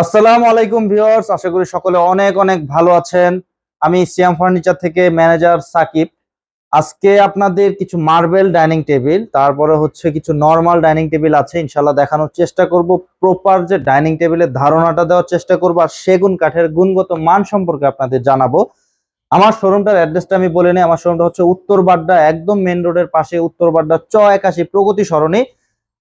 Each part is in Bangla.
আসসালামু আলাইকুম ভিউয়ার্স, আশা করি সকলে অনেক অনেক ভালো আছেন। আমি সিয়াম ফার্নিচার থেকে ম্যানেজার সাকিব। আজকে আপনাদের কিছু মার্বেল ডাইনিং টেবিল, তারপরে হচ্ছে কিছু নর্মাল ডাইনিং টেবিল আছে ইনশাল্লাহ দেখানোর চেষ্টা করব। প্রপার যে ডাইনিং টেবিলের ধারণাটা দেওয়ার চেষ্টা করব আর সেগুন কাঠের গুণগত মান সম্পর্কে আপনাদের জানাব। আমার শোরুমটার অ্যাড্রেসটা আমি বলে নিই, আমার শোরুমটা হচ্ছে উত্তর বাড্ডা, একদম মেন রোডের পাশে উত্তর বাড্ডা চ একাশি প্রগতি সরণি।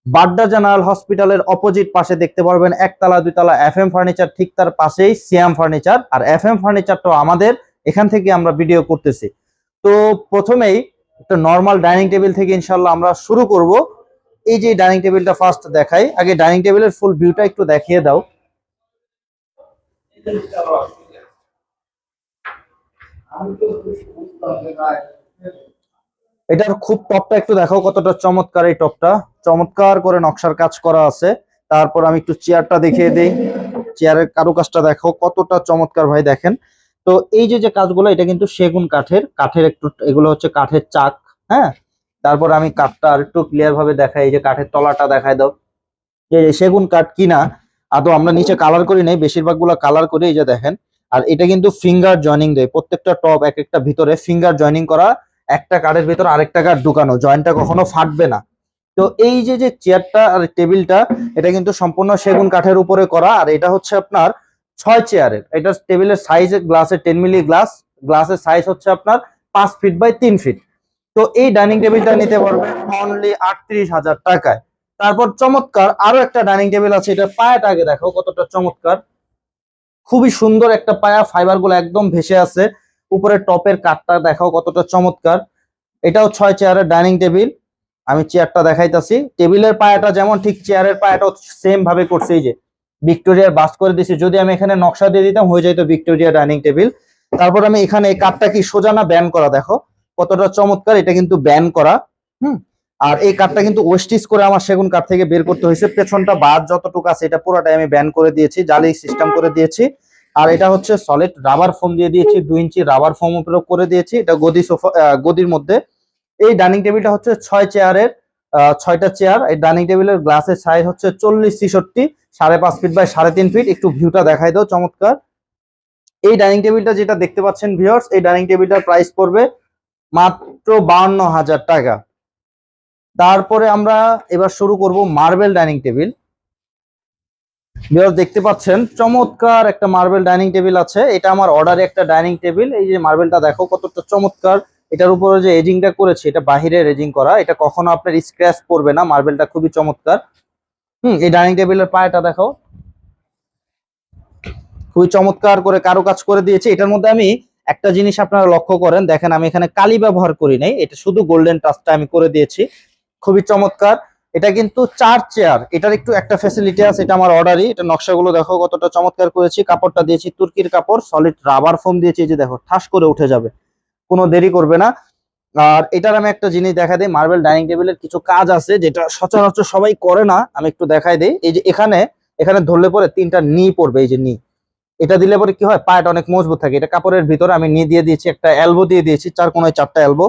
বাড্ডা জেনারেল হসপিটালের অপোজিট পাশে দেখতে পারবেন একতলা দুইতলা এফ এম ফার্নিচার, ঠিক তার পাশেই সিয়াম ফার্নিচার। আর এফ এম ফার্নিচারটাও আমাদের, এখান থেকে আমরা ভিডিও করতেছি। তো প্রথমেই একটা নর্মাল ডাইনিং টেবিল থেকে ইনশাল্লাহ আমরা শুরু করব। এই যে ডাইনিং টেবিলটা ফার্স্ট দেখাই। আগে ডাইনিং টেবিলের ফুল ভিউটা একটু দেখিয়ে দাও। এটার খুব টপটা একটু দেখো কতটা চমৎকার এই টপটা চমৎকার করে নকশার কাজ করা আছে। তারপর আমি একটু চেয়ারটা দেখিয়ে দিই। চেয়ারের কারুকাজটা দেখো কতটা চমৎকার ভাই দেখেন। তো এই যে যে কাজগুলো, এটা কিন্তু সেগুন কাঠের। কাঠের একটু, এগুলো হচ্ছে কাঠের চাক হ্যাঁ? তারপর আমি কাঠটা আর একটু ক্লিয়ার ভাবে দেখাই। এই যে কাঠের তলাটা দেখাই দাও। যে সেগুন কাঠ কিনা, আদৌ আমরা নিচে কালার করি নাই বেশিরভাগগুলো কালার করি এই যে দেখেন। আর এটা কিন্তু ফিঙ্গার জয়নিং দেয়। প্রত্যেকটা টপ এক একটা ভিতরে ফিঙ্গার জয়নিং করা একটা কাঠের ভিতর আরেকটা কাঠ ঢুকানো জয়েন্টটা কখনো ফাটবে না। তো এই যে যে চেয়ারটা আর টেবিলটা এটা কিন্তু সম্পূর্ণ সেগুন কাঠের উপরে করা, আর এটা হচ্ছে আপনার ছয় চেয়ারের এটা টেবিলের সাইজ গ্লাসের টেন মিলি গ্লাস গ্লাসের সাইজ হচ্ছে আপনার পাঁচ ফিট বাই তিন ফিট তো এই ডাইনিং টেবিলটা নিতে পারবেন অনলি আটত্রিশ হাজার টাকায়। তারপর চমৎকার আরও একটা ডাইনিং টেবিল আছে, এটা পায়াটা আগে দেখো কতটা চমৎকার। খুবই সুন্দর একটা পায়া ফাইবারগুলো একদম ভেসে আছে উপরে টপের কাঠটা দেখাও কতটা চমৎকার। এটাও ছয় চেয়ারের ডাইনিং টেবিল। আমি চেয়ারটা দেখাইতাছি। টেবিলের পায়াটা যেমন ঠিক চেয়ারের পায়াটাও সেম ভাবে করছে এই যে। ভিক্টোরিয়ার বাস করে দিছি। যদি আমি এখানে নকশা দিয়ে দিতাম, হয়ে যাইতো ভিক্টোরিয়া ডাইনিং টেবিল। তারপর আমি এখানে এই কাঠটা কি সোজা না ব্যান করা? দেখো, কতটা চমৎকার। এটা কিন্তু ব্যান করা। হুম? আর এই কাঠটা কিন্তু ওয়েস্টিজ করে আমার সেগুন কাঠ থেকে বের করতে হয়েছে। পেছনটা বাদ যতটুকু আছে, এটা পুরোটাই আমি ব্যান করে দিয়েছি। জালি সিস্টেম করে দিয়েছি। আর এটা হচ্ছে সলিড রাবার ফোম দিয়ে দিয়েছি, দুই ইঞ্চি রাবার ফোম উপরে করে দিয়েছি, এটা গদি সোফা গদির মধ্যে। এই ডাইনিং টেবিলটা হচ্ছে ছয় চেয়ারের ছয়টা চেয়ার এই ডাইনিং টেবিলের গ্লাসের সাইজ হচ্ছে চল্লিশ ছিষট্টি, সাড়ে পাঁচ ফিট বাই সাড়ে তিন ফিট একটু ভিউটা দেখাই দাও চমৎকার। এই ডাইনিং টেবিলটা যেটা দেখতে পাচ্ছেন ভিউয়ার্স এই ডাইনিং টেবিলটার প্রাইস পড়বে মাত্র বাউন্ন হাজার টাকা। তারপরে আমরা এবার শুরু করব মার্বেল ডাইনিং টেবিল ভিউয়ার্স দেখতে পাচ্ছেন, চমৎকার একটা মার্বেল ডাইনিং টেবিল আছে। এটা আমার অর্ডারে একটা ডাইনিং টেবিল এই যে মার্বেলটা দেখো কতটা চমৎকার। এটার উপরে যে এজিংটা করেছে, এটা বাহিরে রেজিং করা। এটা কখনো আপনার স্ক্র্যাচ পড়বে না মার্বেলটা খুবই চমৎকার। হুম, এই ডাইনিং টেবিলের পায়াটা দেখো। খুবই চমৎকার করে কারও কাজ করে দিয়েছে। এটার মধ্যে আমি একটা জিনিস আপনারা লক্ষ্য করেন। দেখেন, আমি এখানে কালি ব্যবহার করি নাই। এটা শুধু গোল্ডেন টাচটা আমি করে দিয়েছি। খুবই চমৎকার। এটা কিন্তু চার চেয়ার। এটার একটু একটা ফ্যাসিলিটি আছে, এটা আমার অর্ডারই এটা নকশাগুলো দেখো কতটা চমৎকার করেছি। কাপড়টা দিয়েছি তুর্কির কাপড় সলিড রাবার ফোম দিয়েছি যে দেখো, ঠাস করে উঠে যাবে। কোনো দেরি করবে না। আর এটার আমি একটা জিনিস দেখা দিই মার্বেল ডাইনিং টেবিলের কিছু কাজ আছে, যেটা সচরাচর সবাই করে না, আমি একটু দেখাই দিই। এই যে এখানে এখানে ধরলে পরে তিনটা নি পড়বে, এই যে নি এটা দিলে পরে কি হয়? পায়েটা অনেক মজবুত থাকে। এটা কাপড়ের ভিতরে আমি নি দিয়ে দিয়েছি, একটা এলবো দিয়ে দিয়েছি, চার কোনায় চারটা এলবো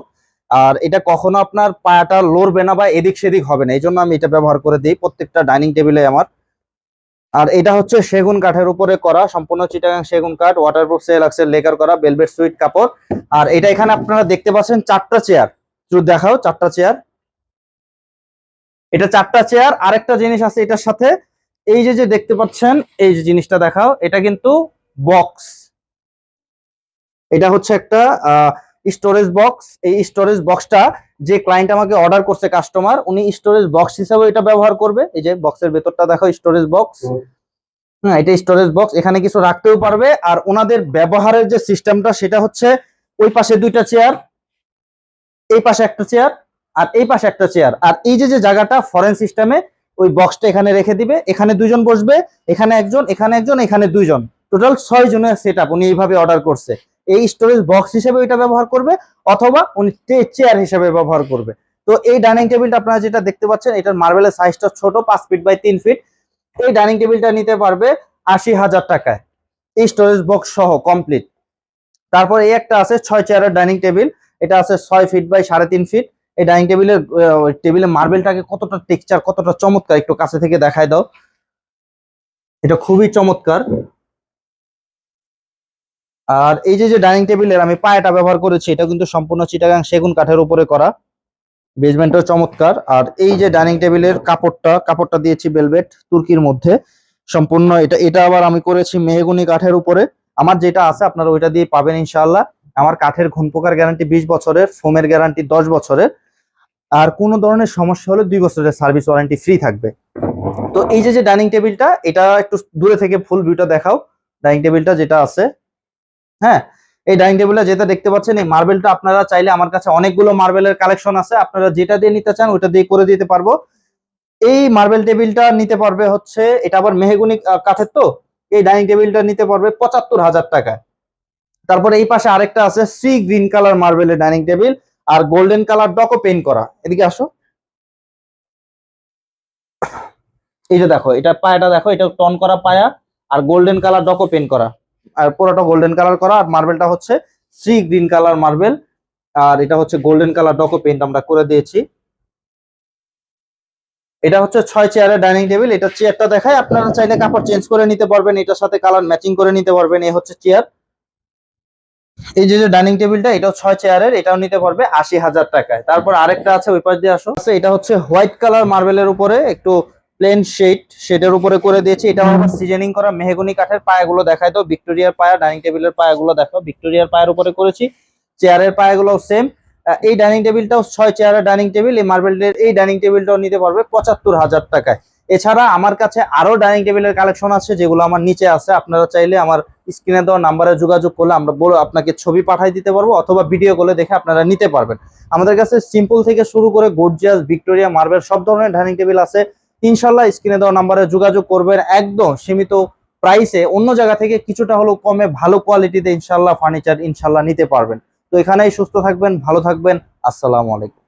আর এটা কখনো আপনার পায়াটা লড়বে না বা এদিক সেদিক হবে না এই জন্য আমি এটা ব্যবহার করে দিই প্রত্যেকটা ডাইনিং টেবিলে আমার। আর এটা হচ্ছে সেগুন কাঠের উপরে করা, সম্পূর্ণ চিটাগাং সেগুন কাঠ ওয়াটারপ্রুফ সেল আছে লেকার করা বেলভেট সুইট কাপড়। আর এটা এখানে আপনারা দেখতে পাচ্ছেন চারটা চেয়ার একটু দেখাও চারটা চেয়ার এটা চারটা চেয়ার আরেকটা জিনিস আছে এটার সাথে। এই যে যে দেখতে পাচ্ছেন, এই যে জিনিসটা দেখাও, এটা কিন্তু বক্স এটা হচ্ছে একটা স্টোরেজ বক্স এই স্টোরেজ বক্সটা যে ক্লায়েন্ট আমাকে অর্ডার করছে কাস্টমার উনি স্টোরেজ বক্স হিসাবে এটা ব্যবহার করবে। এই যে বক্সের ভেতরটা দেখো স্টোরেজ বক্স হ্যাঁ এটা স্টোরেজ বক্স এখানে কিছু রাখতেও পারবে। আর ওনাদের ব্যবহারের যে সিস্টেমটা সেটা হচ্ছে ওই পাশে দুইটা চেয়ার এই পাশে একটা চেয়ার আর এই পাশে একটা চেয়ার আর এই যে যে জায়গাটা ফরেন সিস্টেমে ওই বক্সটা এখানে রেখে দিবে। এখানে দুইজন বসবে এখানে একজন এখানে একজন এখানে দুইজন। টোটাল ছয় জনের সেট উনি এইভাবে অর্ডার করছে। এই স্টোরেজ বক্স হিসেবে এটা ব্যবহার করবে, অথবা উনি চেয়ার হিসেবে ব্যবহার করবে। তো এই ডাইনিং টেবিলটা আপনারা যেটা দেখতে পাচ্ছেন, এটার মার্বেলের সাইজটা ছোট, পাঁচ ফিট বাই তিন ফিট এই ডাইনিং টেবিলটা নিতে পারবে আশি হাজার টাকায়। এই স্টোরেজ বক্স সহ কমপ্লিট তারপর এই একটা আছে ছয় চেয়ারের ডাইনিং টেবিল এটা আছে ছয় ফিট বাই সাড়ে তিন ফিট এই ডাইনিং টেবিলের টেবিলের মার্বেলটাকে কতটা টেক্সচার কতটা চমৎকার, একটু কাছে থেকে দেখায় দাও। এটা খুবই চমৎকার। আর এই যে যে ডাইনিং টেবিলের আমি পায়াটা ব্যবহার করেছি, এটা কিন্তু সম্পূর্ণ চিটাগাং সেগুন কাঠের উপরে করা। বেসমেন্টও চমৎকার। আর এই যে ডাইনিং টেবিলের কাপড়টা কাপড়টা দিয়েছি বেলভেট তুর্কির মধ্যে। সম্পূর্ণ এটা এটা আবার আমি করেছি মেহগুনি কাঠের উপরে। আমার যেটা আছে আপনারা ওইটা দিয়ে পাবেন ইনশাআল্লাহ। আমার কাঠের ঘুন পোকার গ্যারান্টি বিশ বছরের ফোমের গ্যারান্টি দশ বছরের। আর কোনো ধরনের সমস্যা হলে দুই বছরের সার্ভিস ওয়ারেন্টি ফ্রি থাকবে। তো এই যে যে ডাইনিং টেবিলটা এটা একটু দূরে থেকে ফুল ভিউটা দেখাও। ডাইনিং টেবিলটা যেটা আছে হ্যাঁ এই ডাইনিং টেবিলটা যেটা দেখতে পাচ্ছেন, এই মার্বেলটা আপনারা চাইলে আমার কাছে অনেকগুলো মার্বেলের কালেকশন আছে। আপনারা যেটা দিয়ে নিতে চান ওটা দিয়ে করে দিতে পারব। এই মার্বেল টেবিলটা নিতে পারবে হচ্ছে, এটা আবার মেহগুনি কাঠের তো, এই ডাইনিং টেবিলটা নিতে পারবে পঁচাত্তর হাজার টাকায়। তারপরে এই পাশে আরেকটা আছে সি গ্রিন কালার মার্বেলের ডাইনিং টেবিল আর গোল্ডেন কালার ডকো পেইন্ট করা। এদিকে আসো। এই যে দেখো, এটা পায়াটা দেখো, এটা টন করা পায়া আর গোল্ডেন কালার ডকো পেইন্ট করা। আর পুরোটা গোল্ডেন কালার করা, আর মার্বেলটা হচ্ছে সি গ্রিন কালার মার্বেল আর এটা হচ্ছে গোল্ডেন কালার ডকো পেইন্ট আমরা করে দিয়েছি। এটা হচ্ছে ছয় চেয়ারের ডাইনিং টেবিল এটা চেয়ারটা দেখায় আপনারা চাইলে কাপড় চেঞ্জ করে নিতে পারবেন, এটার সাথে কালার ম্যাচিং করে নিতে পারবেন এই হচ্ছে চেয়ার এই যে যে ডাইনিং টেবিলটা এটাও ছয় চেয়ারের এটাও নিতে পারবে আশি হাজার টাকায়। তারপর আরেকটা আছে, ওই পাশ দিয়ে আসো। এটা হচ্ছে হোয়াইট কালার মার্বেলের উপরে, একটু প্লেন শেড শেডের উপরে করে দিয়েছি। এটা আবার সিজনিং করা, মেহগুনি কাঠের পায়াগুলো দেখায় তো, ভিক্টোরিয়ার পায়া ডাইনিং টেবিলের পায়াগুলো দেখো, ভিক্টোরিয়ার পায়ের উপরে করেছি। চেয়ারের পায়াগুলো সেম এই ডাইনিং টেবিলটাও ছয় চেয়ারের ডাইনিং টেবিল এই মার্বেলের এই ডাইনিং টেবিলটাও নিতে পারবে পঁচাত্তর হাজার টাকায়। এছাড়া আমার কাছে আরও ডাইনিং টেবিলের কালেকশন আছে, যেগুলো আমার নিচে আছে। আপনারা চাইলে আমার স্ক্রিনে দেওয়া নাম্বারে যোগাযোগ করলে আমরা বলে আপনাকে ছবি পাঠিয়ে দিতে পারব, অথবা ভিডিও কলে দেখে আপনারা নিতে পারবেন। আমাদের কাছে সিম্পল থেকে শুরু করে গর্জিয়াস ভিক্টোরিয়া মার্বেল সব ধরনের ডাইনিং টেবিল আছে। ইনশাল্লাহ স্ক্রিনে দেওয়া নাম্বারে যোগাযোগ করবেন। একদম সীমিত প্রাইসে অন্য জায়গা থেকে কিছুটা হলেও কমে ভালো কোয়ালিটিতে ইনশাল্লাহ ফার্নিচার ইনশাল্লাহ নিতে পারবেন। তো এখানেই সুস্থ থাকবেন, ভালো থাকবেন। আসসালামু আলাইকুম।